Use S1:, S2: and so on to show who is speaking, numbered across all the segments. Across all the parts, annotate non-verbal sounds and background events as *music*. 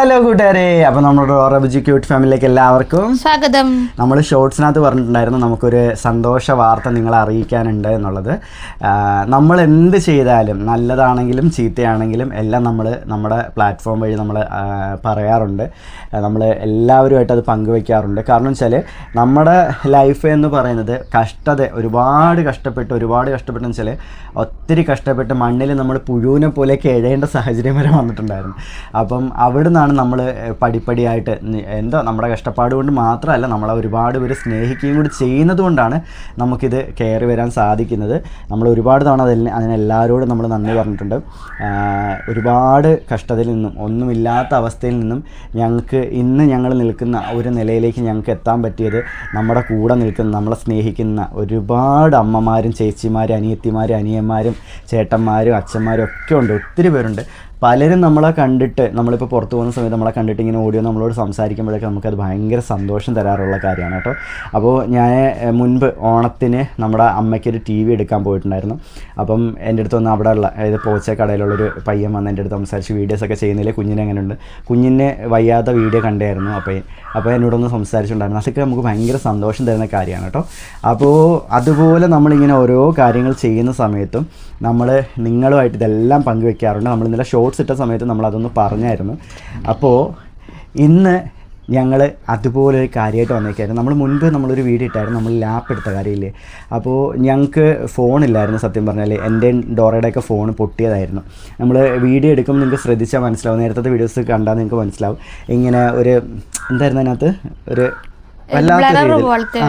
S1: Hello കൂട്ടുകാരെ. അപ്പോൾ നമ്മുടെ ഓറബിജി ക്യൂട്ട് ഫാമിലിയിലേക്ക് എല്ലാവർക്കും
S2: സ്വാഗതം.
S1: നമ്മൾ ഷോർട്സിനകത്ത് പറഞ്ഞിട്ടുണ്ടായിരുന്നു നമുക്കൊരു സന്തോഷ വാർത്ത നിങ്ങളെ അറിയിക്കാനുണ്ട് എന്നുള്ളത്. നമ്മൾ എന്ത് ചെയ്താലും നല്ലതാണെങ്കിലും ചീത്തയാണെങ്കിലും എല്ലാം നമ്മൾ നമ്മുടെ പ്ലാറ്റ്ഫോം വഴി നമ്മൾ പറയാറുണ്ട്. നമ്മൾ എല്ലാവരുമായിട്ട് അത് പങ്കുവെക്കാറുണ്ട്. കാരണം വെച്ചാൽ നമ്മുടെ ലൈഫ് എന്ന് പറയുന്നത് കഷ്ടത ഒരുപാട് കഷ്ടപ്പെട്ട് ഒരുപാട് കഷ്ടപ്പെട്ടെന്ന് വെച്ചാൽ ഒത്തിരി കഷ്ടപ്പെട്ട് മണ്ണിൽ നമ്മൾ പുഴുവിനെ പോലെ കിഴയേണ്ട സാഹചര്യം വരെ വന്നിട്ടുണ്ടായിരുന്നു. അപ്പം അവിടെ നിന്നാണ് നമ്മൾ പടിപ്പടിയായിട്ട് എന്തോ നമ്മുടെ കഷ്ടപ്പാട് കൊണ്ട് മാത്രമല്ല നമ്മളെ ഒരുപാട് പേര് സ്നേഹിക്കുകയും കൂടി ചെയ്യുന്നത് കൊണ്ടാണ് നമുക്കിത് കയറി വരാൻ സാധിക്കുന്നത്. നമ്മൾ ഒരുപാട് തവണ അതിൽ അതിനെല്ലാവരോടും നമ്മൾ നന്ദി പറഞ്ഞിട്ടുണ്ട്. ഒരുപാട് കഷ്ടതയിൽ നിന്നും ഒന്നുമില്ലാത്ത അവസ്ഥയിൽ നിന്നും ഞങ്ങൾക്ക് ഇന്ന് ഞങ്ങൾ നിൽക്കുന്ന ഒരു നിലയിലേക്ക് ഞങ്ങൾക്ക് എത്താൻ പറ്റിയത് നമ്മുടെ കൂടെ നിൽക്കുന്ന നമ്മളെ സ്നേഹിക്കുന്ന ഒരുപാട് അമ്മമാരും ചേച്ചിമാരും അനിയത്തിമാരും അനിയന്മാരും ചേട്ടന്മാരും അച്ഛന്മാരും ഒക്കെ ഉണ്ട്. ഒത്തിരി പേരുണ്ട്. പലരും നമ്മളെ കണ്ടിട്ട് നമ്മളിപ്പോൾ പുറത്തു പോകുന്ന സമയത്ത് നമ്മളെ കണ്ടിട്ട് ഇങ്ങനെ ഓഡിയോ നമ്മളോട് സംസാരിക്കുമ്പോഴൊക്കെ നമുക്കത് ഭയങ്കര സന്തോഷം തരാറുള്ള കാര്യമാണ് കേട്ടോ. അപ്പോൾ ഞാൻ മുൻപ് ഓണത്തിന് നമ്മുടെ അമ്മയ്ക്കൊരു ടി വി എടുക്കാൻ പോയിട്ടുണ്ടായിരുന്നു. അപ്പം എന്റെ അടുത്ത് വന്ന് അവിടെ ഉള്ള അതായത് പോച്ച കടയിലുള്ളൊരു പയ്യൻ വന്ന് എന്റെ അടുത്ത് സംസാരിച്ച് വീഡിയോസൊക്കെ ചെയ്യുന്നതിൽ കുഞ്ഞിനെ എങ്ങനെയുണ്ട്? കുഞ്ഞിനെ വയ്യാത്ത വീഡിയോ കണ്ടായിരുന്നു അപ്പോൾ അപ്പോൾ എന്നോടൊന്ന് സംസാരിച്ചിട്ടുണ്ടായിരുന്നു. അതൊക്കെ നമുക്ക് ഭയങ്കര സന്തോഷം തരുന്ന കാര്യമാണ് കേട്ടോ. അപ്പോൾ അതുപോലെ നമ്മളിങ്ങനെ ഓരോ കാര്യങ്ങൾ ചെയ്യുന്ന സമയത്തും നമ്മൾ നിങ്ങളുമായിട്ട് ഇതെല്ലാം പങ്കുവെക്കാറുണ്ട്. നമ്മൾ ഇന്നലെ ഷോർട്സ് ഇട്ട സമയത്ത് നമ്മൾ അതൊന്ന് പറഞ്ഞായിരുന്നു. അപ്പോൾ ഇന്ന് ഞങ്ങൾ അതുപോലെ ഒരു കാര്യമായിട്ട് വന്നേക്കായിരുന്നു. നമ്മൾ മുൻപ് നമ്മളൊരു വീഡിയോ ഇട്ടായിരുന്നു. നമ്മൾ ലാപ്പ് എടുത്ത കാര്യമില്ലേ? അപ്പോൾ ഞങ്ങൾക്ക് ഫോണില്ലായിരുന്നു സത്യം പറഞ്ഞാൽ എന്റെ ഡോറയുടെയൊക്കെ ഫോൺ പൊട്ടിയതായിരുന്നു. നമ്മൾ വീഡിയോ എടുക്കുമ്പോൾ നിങ്ങൾക്ക് ശ്രദ്ധിച്ചാൽ മനസ്സിലാവും. നേരത്തെ വീഡിയോസ് കണ്ടാൽ നിങ്ങൾക്ക് മനസ്സിലാവും. ഇങ്ങനെ ഒരു എന്തായിരുന്നു അതിനകത്ത്? ഒരു
S2: പോലത്തെ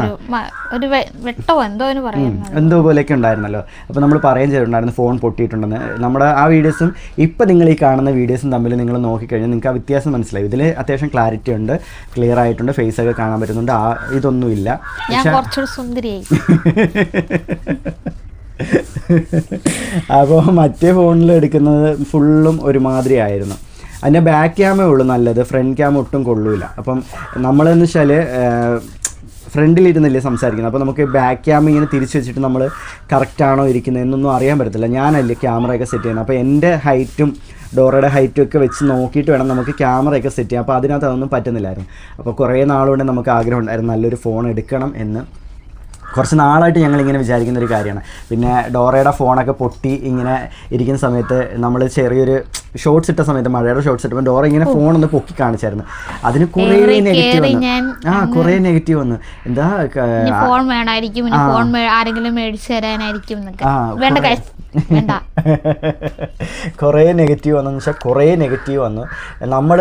S2: ഒരു വെട്ടോ എന്തോ
S1: എന്തോ പോലെയൊക്കെ ഉണ്ടായിരുന്നല്ലോ അപ്പോൾ നമ്മൾ പറയുകയും ചെയ്തിട്ടുണ്ടായിരുന്നു ഫോൺ പൊട്ടിയിട്ടുണ്ടെന്ന് നമ്മുടെ ആ വീഡിയോസും ഇപ്പം നിങ്ങൾ ഈ കാണുന്ന വീഡിയോസും തമ്മിൽ നിങ്ങൾ നോക്കിക്കഴിഞ്ഞാൽ നിങ്ങൾക്ക് ആ വ്യത്യാസം മനസ്സിലായി ഇതിൽ അത്യാവശ്യം ക്ലാരിറ്റി ഉണ്ട് ക്ലിയർ ആയിട്ടുണ്ട് ഫേസ് ഒക്കെ കാണാൻ പറ്റുന്നുണ്ട് ആ ഇതൊന്നുമില്ല
S2: ഞാൻ അപ്പോ സുന്ദരിയായി
S1: അപ്പോൾ മറ്റേ ഫോണിൽ എടുക്കുന്നത് ഫുള്ളും ഒരുമാതിരി ആയിരുന്നു അതിന്റെ ബാക്ക് ക്യാമേ ഉള്ളൂ നല്ലത്. ഫ്രണ്ട് ക്യാം ഒട്ടും കൊള്ളൂല. അപ്പം നമ്മളെന്ന് വെച്ചാൽ ഫ്രണ്ടിലിരുന്നില്ലേ സംസാരിക്കുന്നത്. അപ്പോൾ നമുക്ക് ബാക്ക് ക്യാം ഇങ്ങനെ തിരിച്ച് വെച്ചിട്ട് നമ്മൾ കറക്റ്റാണോ ഇരിക്കുന്നത് എന്നൊന്നും അറിയാൻ പറ്റത്തില്ല. ഞാനല്ലേ ക്യാമറയൊക്കെ സെറ്റ് ചെയ്യുന്നത്. അപ്പോൾ എന്റെ ഹൈറ്റും ഡോറയുടെ ഹൈറ്റും ഒക്കെ വെച്ച് നോക്കിയിട്ട് വേണം നമുക്ക് ക്യാമറയൊക്കെ സെറ്റ് ചെയ്യാം അപ്പോൾ അതിനകത്ത് അതൊന്നും പറ്റുന്നില്ലായിരുന്നു. അപ്പോൾ കുറേ നാളുകൊണ്ട് നമുക്ക് ആഗ്രഹം ഉണ്ടായിരുന്നു നല്ലൊരു ഫോൺ എടുക്കണം എന്ന്. കുറച്ച് നാളായിട്ട് ഞങ്ങൾ ഇങ്ങനെ വിചാരിക്കുന്ന ഒരു കാര്യമാണ്. പിന്നെ ഡോറയുടെ ഫോണൊക്കെ പൊട്ടി ഇങ്ങനെ ഇരിക്കുന്ന സമയത്ത് നമ്മൾ ചെറിയൊരു ഷോർട്സ് ഇട്ട സമയത്ത് മഴയുടെ ഷോർട്സ് ഇട്ടപ്പോൾ ഡോറ ഇങ്ങനെ ഫോൺ ഒന്ന് പൊക്കി കാണിച്ചായിരുന്നു. അതിന് കുറേ നെഗറ്റീവ് വന്നു. ആ കുറേ നെഗറ്റീവ് വന്നു. എന്താ
S2: ഫോൺ വേണമായിരിക്കും ഫോൺ ആരെങ്കിലും മേടിച്ചു തരാനായിരിക്കും
S1: കുറേ നെഗറ്റീവ് *laughs* വന്നു. വെച്ചാൽ കുറേ നെഗറ്റീവ് വന്നു. നമ്മൾ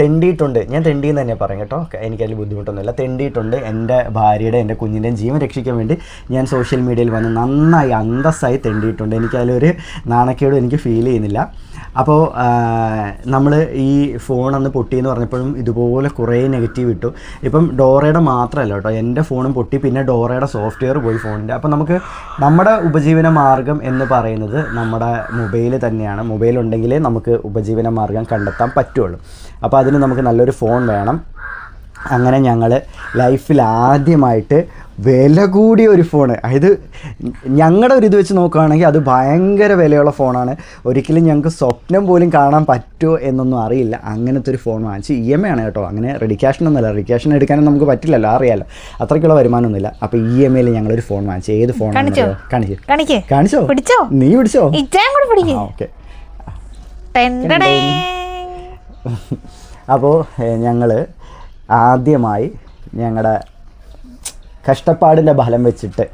S1: തെണ്ടിയിട്ടുണ്ട്. ഞാൻ തെണ്ടിയെന്ന് തന്നെ പറയും കേട്ടോ. എനിക്കതിൽ ബുദ്ധിമുട്ടൊന്നുമില്ല. തെണ്ടിയിട്ടുണ്ട്. എന്റെ ഭാര്യയുടെ എന്റെ കുഞ്ഞിന്റെയും ജീവൻ രക്ഷിക്കാൻ വേണ്ടി ഞാൻ സോഷ്യൽ മീഡിയയിൽ വന്ന് നന്നായി അന്തസ്സായി തെണ്ടിയിട്ടുണ്ട്. എനിക്കതിലൊരു നാണക്കേടും എനിക്ക് ഫീൽ ചെയ്യുന്നില്ല. അപ്പോൾ നമ്മൾ ഈ ഫോൺ അന്ന് പൊട്ടിയെന്ന് പറഞ്ഞപ്പോഴും ഇതുപോലെ കുറേ നെഗറ്റീവ് ഇട്ടു. ഇപ്പം ഡോറയുടെ മാത്രമല്ല കേട്ടോ എന്റെ ഫോണും പൊട്ടി പിന്നെ ഡോറയുടെ സോഫ്റ്റ്വെയർ പോയി ഫോണിന്റെ. അപ്പോൾ നമുക്ക് നമ്മുടെ ഉപജീവന മാർഗം എന്ന് പറയുന്നത് നമ്മുടെ മൊബൈൽ തന്നെയാണ്. മൊബൈൽ ഉണ്ടെങ്കിലേ നമുക്ക് ഉപജീവന മാർഗം കണ്ടെത്താൻ പറ്റുള്ളൂ. അപ്പോൾ അതിന് നമുക്ക് നല്ലൊരു ഫോൺ വേണം. അങ്ങനെ ഞങ്ങൾ ലൈഫിൽ ആദ്യമായിട്ട് വില കൂടിയ ഒരു ഫോണ്. അതായത് ഞങ്ങളുടെ ഒരു ഇത് വെച്ച് നോക്കുകയാണെങ്കിൽ അത് ഭയങ്കര വിലയുള്ള ഫോണാണ്. ഒരിക്കലും ഞങ്ങൾക്ക് സ്വപ്നം പോലും കാണാൻ പറ്റുമോ എന്നൊന്നും അറിയില്ല. അങ്ങനത്തെ ഒരു ഫോൺ വാങ്ങിച്ച് ഇ എം ഐ ആണ് കേട്ടോ. അങ്ങനെ റെഡി ക്യാഷിനൊന്നുമല്ല റെഡി ക്യാഷിന് എടുക്കാനും നമുക്ക് പറ്റില്ലല്ലോ. അറിയാലോ. അത്രയ്ക്കുള്ള വരുമാനമൊന്നുമില്ല. അപ്പോൾ ഇ എം ഐയിൽ ഞങ്ങളൊരു ഫോൺ വാങ്ങിച്ചു ഏത് ഫോൺ
S2: കാണിച്ചോ?
S1: കാണിച്ചു. കാണിച്ചോ?
S2: പിടിച്ചോ?
S1: നീ പിടിച്ചോ? ഓക്കെ. അപ്പോൾ ഞങ്ങൾ ആദ്യമായി ഞങ്ങളുടെ കഷ്ടപ്പാടിന്റെ ഫലം വെച്ചിട്ട്.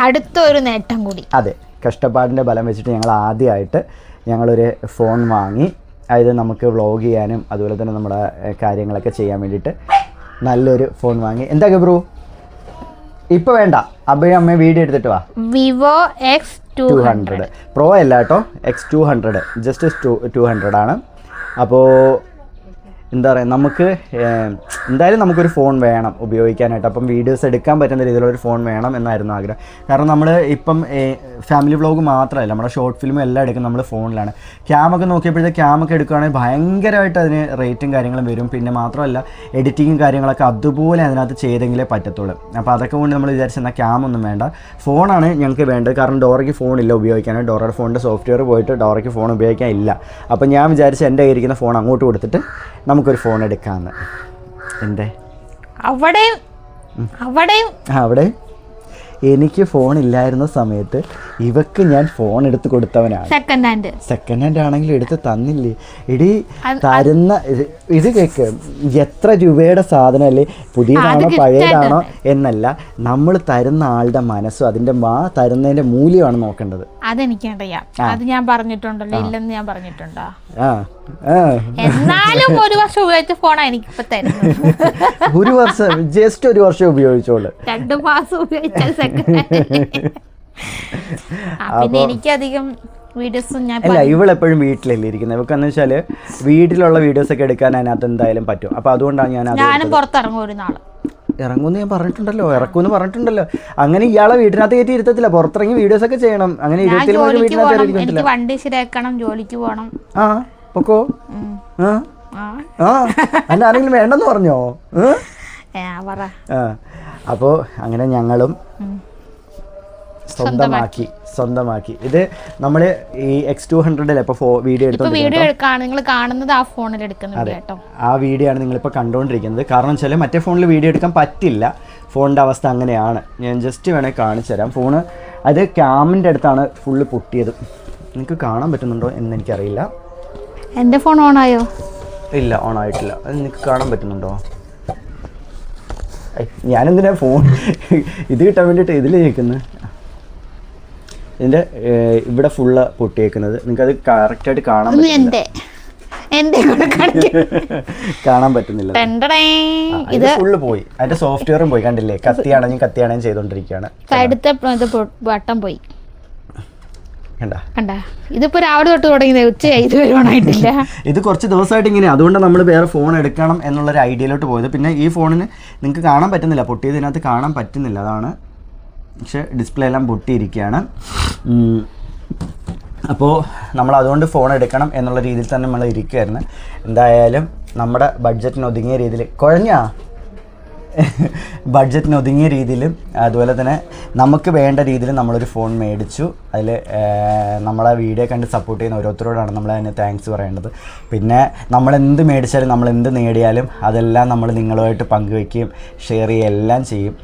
S2: അടുത്തൊരു നേട്ടം കൂടി.
S1: അതെ കഷ്ടപ്പാടിന്റെ ഫലം വെച്ചിട്ട് ഞങ്ങൾ ആദ്യമായിട്ട് ഞങ്ങളൊരു ഫോൺ വാങ്ങി. അതായത് നമുക്ക് വ്ളോഗ് ചെയ്യാനും അതുപോലെ തന്നെ നമ്മുടെ കാര്യങ്ങളൊക്കെ ചെയ്യാൻ വേണ്ടിയിട്ട് നല്ലൊരു ഫോൺ വാങ്ങി. എന്താ ബ്രോ ഇപ്പൊ വേണ്ട. അബ്ബയും അമ്മയും വീഡിയോ എടുത്തിട്ട് വാ.
S2: Vivo X two
S1: two hundred pro അല്ല കേട്ടോ. X two hundred just two two hundred ആണ്. അപ്പോൾ എന്താ പറയുക നമുക്ക് എന്തായാലും നമുക്കൊരു ഫോൺ വേണം ഉപയോഗിക്കാനായിട്ട്. അപ്പം വീഡിയോസ് എടുക്കാൻ പറ്റുന്ന രീതിയിലുള്ള ഒരു ഫോൺ വേണം എന്നായിരുന്നു ആഗ്രഹം. കാരണം നമ്മൾ ഇപ്പം ഫാമിലി വ്ളോഗ് മാത്രമല്ല നമ്മുടെ ഷോർട്ട് ഫിലിം എല്ലാം എടുക്കുന്നത് നമ്മൾ ഫോണിലാണ്. ക്യാമൊക്കെ നോക്കിയപ്പോഴത്തെ ക്യാമൊക്കെ എടുക്കുകയാണെങ്കിൽ ഭയങ്കരമായിട്ട് അതിന് റേറ്റും കാര്യങ്ങളും വരും. പിന്നെ മാത്രമല്ല എഡിറ്റിങ്ങും കാര്യങ്ങളൊക്കെ അതുപോലെ അതിനകത്ത് ചെയ്തെങ്കിലേ പറ്റത്തുള്ളൂ. അപ്പോൾ അതൊക്കെ കൊണ്ട് നമ്മൾ വിചാരിച്ചെന്നാൽ ക്യാമൊന്നും വേണ്ട. ഫോണാണ് ഞങ്ങൾക്ക് വേണ്ടത്. കാരണം ഡോറയ്ക്ക് ഫോണില്ല ഉപയോഗിക്കാനായിട്ട്. ഡോറയുടെ ഫോണിന്റെ സോഫ്റ്റ്വെയർ പോയിട്ട് ഡോറയ്ക്ക് ഫോൺ ഉപയോഗിക്കാൻ ഇല്ല. അപ്പോൾ ഞാൻ വിചാരിച്ച് എന്റെ കയ്യിരിക്കുന്ന ഫോൺ അങ്ങോട്ട് കൊടുത്തിട്ട് നമുക്ക് നമുക്കൊരു ഫോൺ എടുക്കാമെന്ന് എന്റെ
S2: അവിടെയും അവിടെയും.
S1: ആ, അവിടെ? എനിക്ക് ഫോൺ ഇല്ലായിരുന്ന സമയത്ത് ഇവക്ക് ഞാൻ ഫോൺ എടുത്ത് കൊടുത്തവനാണ്.
S2: സെക്കൻഡ് ഹാൻഡ്
S1: സെക്കൻഡ് ഹാൻഡ് ആണെങ്കിലും എടുത്ത് തന്നില്ലേ? ഇടി തരുന്ന ഇത് ഇത് കേക്ക് എത്ര രൂപയുടെ സാധനം അല്ലേ പുതിയതാണോ പഴയതാണോ എന്നല്ല നമ്മൾ തരുന്ന ആളുടെ മനസ്സും അതിന്റെ മാ തരുന്നതിന്റെ മൂല്യമാണ് നോക്കേണ്ടത്.
S2: അതെനിക്കറിയാം അത് ഞാൻ പറഞ്ഞിട്ടുണ്ടല്ലോ ഇല്ലെന്ന് ഞാൻ പറഞ്ഞിട്ടുണ്ടോ? എന്നാലും ഒരു വർഷം ഉപയോഗിച്ച ഫോണാ എനിക്കിപ്പോ തരുന്നത്.
S1: ഒരു വർഷം ജസ്റ്റ് ഒരു വർഷം ഉപയോഗിച്ചോളൂ.
S2: രണ്ടു മാസം ഉപയോഗിച്ച പിന്നെ എനിക്കധികം വീഡിയോസും ഞാൻ
S1: അല്ല ഇവളെപ്പോഴും വീട്ടിലല്ലേ ഇരിക്കുന്നത്? ഇവക്കെന്ന് വെച്ചാൽ വീട്ടിലുള്ള വീഡിയോസ് ഒക്കെ എടുക്കാൻ അതിനകത്ത് എന്തായാലും പറ്റും. അപ്പൊ അതുകൊണ്ടാണ് ഞാൻ
S2: ഞാനും പുറത്തിറങ്ങും ഒരു നാൾ.
S1: ഇറങ്ങുമെന്ന് ഞാൻ പറഞ്ഞിട്ടുണ്ടല്ലോ ഇറക്കുമെന്ന് പറഞ്ഞിട്ടുണ്ടല്ലോ. അങ്ങനെ ഇയാളെ വീട്ടിനകത്ത് കയറ്റി ഇരുത്തത്തില്ല. പുറത്തിറങ്ങി വീഡിയോസ് ഒക്കെ ചെയ്യണം. അങ്ങനെ
S2: ഞാൻ
S1: ഇരുപത്തി മൂന്ന് വീട്ടിനകത്ത്
S2: എനിക്ക് വണ്ടി ശരിയാക്കണം ജോലിക്ക് പോകണം
S1: ആ പൊക്കോ. ആ.
S2: ആ.
S1: അല്ല ആരെങ്കിലും വേണ്ടെന്ന് പറഞ്ഞോ? അപ്പോൾ അങ്ങനെ ഞങ്ങളും. സ്വന്തമാക്കി സ്വന്തമാക്കി. ഇത് നമ്മൾ ഈ എക്സ് ടു ഹൺഡ്രഡിൽ ഇപ്പോൾ ഫോ വീഡിയോ
S2: ഇപ്പൊ
S1: എടുത്തോണ്ട്
S2: വീഡിയോ കാണുന്നത് ആ
S1: വീഡിയോ ആണ് നിങ്ങൾ നിങ്ങളിപ്പോൾ കണ്ടുകൊണ്ടിരിക്കുന്നത് കാരണം വെച്ചാൽ മറ്റേ ഫോണിൽ വീഡിയോ എടുക്കാൻ പറ്റില്ല. ഫോണിന്റെ അവസ്ഥ അങ്ങനെയാണ്. ഞാൻ ജസ്റ്റ് വേണേൽ കാണിച്ചു തരാം. ഫോണ് അത് ക്യാമിന്റെ അടുത്താണ് ഫുള്ള് പൊട്ടിയത്. നിങ്ങൾക്ക് കാണാൻ പറ്റുന്നുണ്ടോ എന്ന് എനിക്കറിയില്ല.
S2: എന്റെ ഫോൺ ഓൺ ആയോ?
S1: ഇല്ല ഓൺ ആയിട്ടില്ല. അത് നിങ്ങൾക്ക് കാണാൻ പറ്റുന്നുണ്ടോ? ഞാനെന്തിനാ ഫോൺ ഇത് കിട്ടാൻ വേണ്ടിയിട്ട് ഇതിൽ നിൽക്കുന്നത് ഇതിന്റെ ഏർ, ഇവിടെ ഫുള്ള് പൊട്ടിയേക്കുന്നത്. നിങ്ങൾക്ക് അത് കറക്റ്റ്
S2: ആയിട്ട്
S1: കാണാൻ
S2: എന്റെ
S1: കാണാൻ പറ്റുന്നില്ല. ഇത് ഫുള്ള് പോയി. അതിന്റെ സോഫ്റ്റ്വെയറും പോയി. കണ്ടില്ലേ? കത്തിയാണെങ്കിൽ കത്തിയാണെങ്കിൽ ചെയ്തോണ്ടിരിക്കുകയാണ്.
S2: സൈഡത്തെ ഇത് പോയി.
S1: കണ്ട?
S2: കണ്ട? ഇതിപ്പോ രാവിലെ തൊട്ട് തുടങ്ങിയത്. ഉച്ചയായി ഇത് വരുവാനായിട്ടില്ല *laughs*
S1: ഇത് കുറച്ച് ദിവസമായിട്ട് ഇങ്ങനെ. അതുകൊണ്ട് നമ്മൾ വേറെ ഫോൺ എടുക്കണം എന്നുള്ളൊരു ഐഡിയയിലോട്ട് പോയത്. പിന്നെ ഈ ഫോണിന് നിങ്ങൾക്ക് കാണാൻ പറ്റുന്നില്ല. പൊട്ടിയതിനകത്ത് കാണാൻ പറ്റുന്നില്ല. അതാണ് പക്ഷെ ഡിസ്പ്ലേ എല്ലാം പൊട്ടിയിരിക്കുകയാണ്. അപ്പോൾ നമ്മൾ അതുകൊണ്ട് ഫോൺ എടുക്കണം എന്നുള്ള രീതിയിൽ തന്നെ നമ്മൾ ഇരിക്കുമായിരുന്നു എന്തായാലും നമ്മുടെ ബഡ്ജറ്റിന് ഒതുങ്ങിയ രീതിയിൽ കുഴഞ്ഞാ? ബഡ്ജറ്റിന് ഒതുങ്ങിയ രീതിയിലും അതുപോലെ തന്നെ നമുക്ക് വേണ്ട രീതിയിൽ നമ്മളൊരു ഫോൺ മേടിച്ചു. അതിൽ നമ്മളെ വീഡിയോ കണ്ട് സപ്പോർട്ട് ചെയ്യുന്ന ഓരോരുത്തരോടാണ് നമ്മൾ അതിന് താങ്ക്സ് പറയേണ്ടത്. പിന്നെ നമ്മൾ എന്ത് മേടിച്ചാലും നമ്മൾ എന്ത് നേടിയാലും അതെല്ലാം നമ്മൾ നിങ്ങളുമായിട്ട് പങ്കുവയ്ക്കുകയും ഷെയർ ചെയ്യുകയും എല്ലാം ചെയ്യും.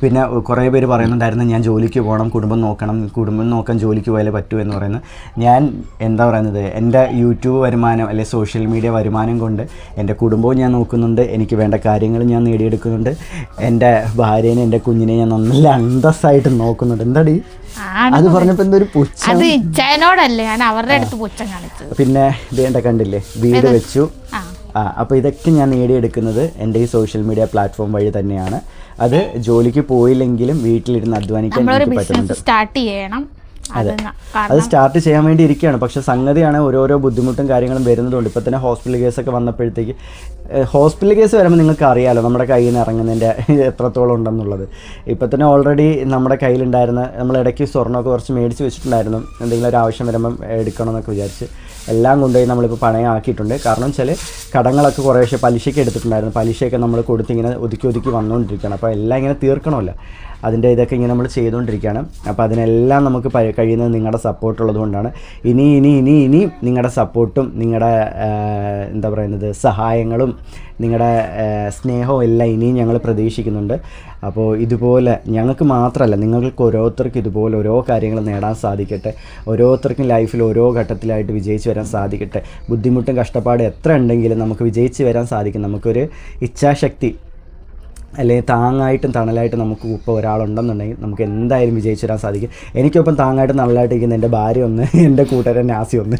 S1: പിന്നെ കുറേ പേര് പറയുന്നുണ്ടായിരുന്നു ഞാൻ ജോലിക്ക് പോകണം കുടുംബം നോക്കണം കുടുംബം നോക്കാൻ ജോലിക്ക് പോയാലേ പറ്റൂ എന്ന് പറയുന്നത് ഞാൻ എന്താ പറയുന്നത് എന്റെ യൂട്യൂബ് വരുമാനം അല്ലെ സോഷ്യൽ മീഡിയ വരുമാനം കൊണ്ട് എന്റെ കുടുംബവും ഞാൻ നോക്കുന്നുണ്ട് എനിക്ക് വേണ്ട കാര്യങ്ങൾ ഞാൻ നേടിയെടുക്കുന്നുണ്ട് എന്റെ ഭാര്യനെ എന്റെ കുഞ്ഞിനെ ഞാൻ നല്ല അന്തസ്സായിട്ട് നോക്കുന്നുണ്ട്. എന്താടി? അത് പറഞ്ഞപ്പോൾ എന്തൊരു പുച്ഛം.
S2: അത് ഇച്ഛനോടല്ലേ ഞാൻ അവരുടെ അടുത്ത് പുച്ഛം കാണിച്ചത്.
S1: പിന്നെ വേണ്ട കണ്ടില്ലേ വീട് വെച്ചു.
S2: ആ.
S1: അപ്പോൾ ഇതൊക്കെ ഞാൻ നേടിയെടുക്കുന്നത് എന്റെ ഈ സോഷ്യൽ മീഡിയ പ്ലാറ്റ്ഫോം വഴി തന്നെയാണ്. അത് ജോലിക്ക് പോയില്ലെങ്കിലും വീട്ടിലിരുന്ന് അധ്വാനിക്കാൻ
S2: സ്റ്റാർട്ട് ചെയ്യണം. അത്.
S1: അത് സ്റ്റാർട്ട് ചെയ്യാൻ വേണ്ടി ഇരിക്കുകയാണ്. പക്ഷെ സംഗതിയാണ് ഓരോരോ ബുദ്ധിമുട്ടും കാര്യങ്ങളും വരുന്നതുകൊണ്ട് ഇപ്പോൾ തന്നെ ഹോസ്പിറ്റൽ കേസൊക്കെ വന്നപ്പോഴത്തേക്ക് ഹോസ്പിറ്റൽ കേസ് വരുമ്പോൾ നിങ്ങൾക്ക് അറിയാലോ നമ്മുടെ കയ്യിൽ നിന്ന് ഇറങ്ങുന്നതിന്റെ എത്രത്തോളം ഉണ്ടെന്നുള്ളത്. ഇപ്പോൾ തന്നെ ഓൾറെഡി നമ്മുടെ കയ്യിലുണ്ടായിരുന്ന നമ്മൾ ഇടയ്ക്ക് സ്വർണമൊക്കെ കുറച്ച് മേടിച്ച് വെച്ചിട്ടുണ്ടായിരുന്നു. എന്തെങ്കിലും ഒരു ആവശ്യം വരുമ്പം എടുക്കണമെന്നൊക്കെ വിചാരിച്ച് എല്ലാം കൊണ്ടുപോയി നമ്മളിപ്പോൾ പണയമാക്കിയിട്ടുണ്ട് കാരണം വെച്ചാൽ കടങ്ങളൊക്കെ കുറേശ്ശെ പലിശയ്ക്ക് എടുത്തിട്ടുണ്ടായിരുന്നു. പലിശയൊക്കെ നമ്മൾ കൊടുത്തിങ്ങനെ ഒതുക്കി ഒതുക്കി വന്നുകൊണ്ടിരിക്കുകയാണ്. അപ്പോൾ എല്ലാം ഇങ്ങനെ തീർക്കണമല്ലോ. അതിന്റെ ഇതൊക്കെ ഇങ്ങനെ നമ്മൾ ചെയ്തുകൊണ്ടിരിക്കുകയാണ്. അപ്പോൾ അതിനെല്ലാം നമുക്ക് കഴിയുന്നത് നിങ്ങളുടെ സപ്പോർട്ട് ഉള്ളതുകൊണ്ടാണ്. ഇനി ഇനി ഇനി ഇനി നിങ്ങളുടെ സപ്പോർട്ടും നിങ്ങളുടെ എന്താ പറയുന്നത് സഹായങ്ങളും നിങ്ങളുടെ സ്നേഹവും എല്ലാം ഇനിയും ഞങ്ങൾ പ്രതീക്ഷിക്കുന്നുണ്ട്. അപ്പോൾ ഇതുപോലെ ഞങ്ങൾക്ക് മാത്രമല്ല നിങ്ങൾക്ക് ഓരോരുത്തർക്കും ഇതുപോലെ ഓരോ കാര്യങ്ങൾ നേടാൻ സാധിക്കട്ടെ. ഓരോരുത്തർക്കും ലൈഫിൽ ഓരോ ഘട്ടത്തിലായിട്ട് വിജയിച്ച് വരാൻ സാധിക്കട്ടെ. ബുദ്ധിമുട്ടും കഷ്ടപ്പാടും എത്ര ഉണ്ടെങ്കിലും നമുക്ക് വിജയിച്ച് വരാൻ സാധിക്കും. നമുക്കൊരു ഇച്ഛാശക്തി അല്ലെങ്കിൽ താങ്ങായിട്ടും തണലായിട്ടും നമുക്ക് ഇപ്പോൾ ഒരാളുണ്ടെന്നുണ്ടെങ്കിൽ നമുക്ക് എന്തായാലും വിജയിച്ചു വരാൻ സാധിക്കും. എനിക്കൊപ്പം താങ്ങായിട്ടും തണലായിട്ട് ഇരിക്കുന്ന എന്റെ ഭാര്യ ഒന്ന് എന്റെ കൂട്ടുകാരൻ നാസി ഒന്ന്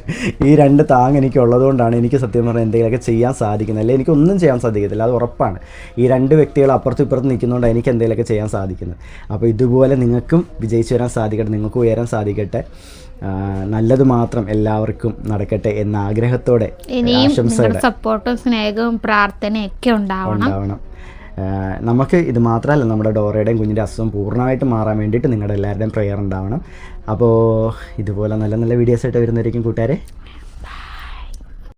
S1: ഈ രണ്ട് താങ് എനിക്ക് ഉള്ളതുകൊണ്ടാണ് എനിക്ക് സത്യം പറഞ്ഞാൽ എന്തെങ്കിലുമൊക്കെ ചെയ്യാൻ സാധിക്കുന്നത്. അല്ലെങ്കിൽ എനിക്കൊന്നും ചെയ്യാൻ സാധിക്കത്തില്ല അത് ഉറപ്പാണ്. ഈ രണ്ട് വ്യക്തികൾ അപ്പുറത്തും ഇപ്പുറത്തും നിൽക്കുന്നതുകൊണ്ട് എനിക്ക് എന്തെങ്കിലുമൊക്കെ ചെയ്യാൻ സാധിക്കുന്നത് അപ്പോൾ ഇതുപോലെ നിങ്ങൾക്കും വിജയിച്ചു വരാൻ സാധിക്കട്ടെ നിങ്ങൾക്ക് ഉയരാൻ സാധിക്കട്ടെ. നല്ലത് മാത്രം എല്ലാവർക്കും നടക്കട്ടെ എന്ന ആഗ്രഹത്തോടെ
S2: സപ്പോർട്ടും സ്നേഹവും പ്രാർത്ഥനയൊക്കെ ഉണ്ടാവണം.
S1: നമുക്ക് ഇത് മാത്രമല്ല നമ്മുടെ ഡോറയുടെയും കുഞ്ഞിന്റെ അസുഖം പൂർണമായിട്ട് മാറാൻ വേണ്ടിയിട്ട് നിങ്ങളുടെ എല്ലാവരുടെയും പ്രെയർ ഉണ്ടാവണം. അപ്പോൾ ഇതുപോലെ നല്ല നല്ല വീഡിയോസ് ആയിട്ട് വരുന്നതായിരിക്കും കൂട്ടുകാരെ.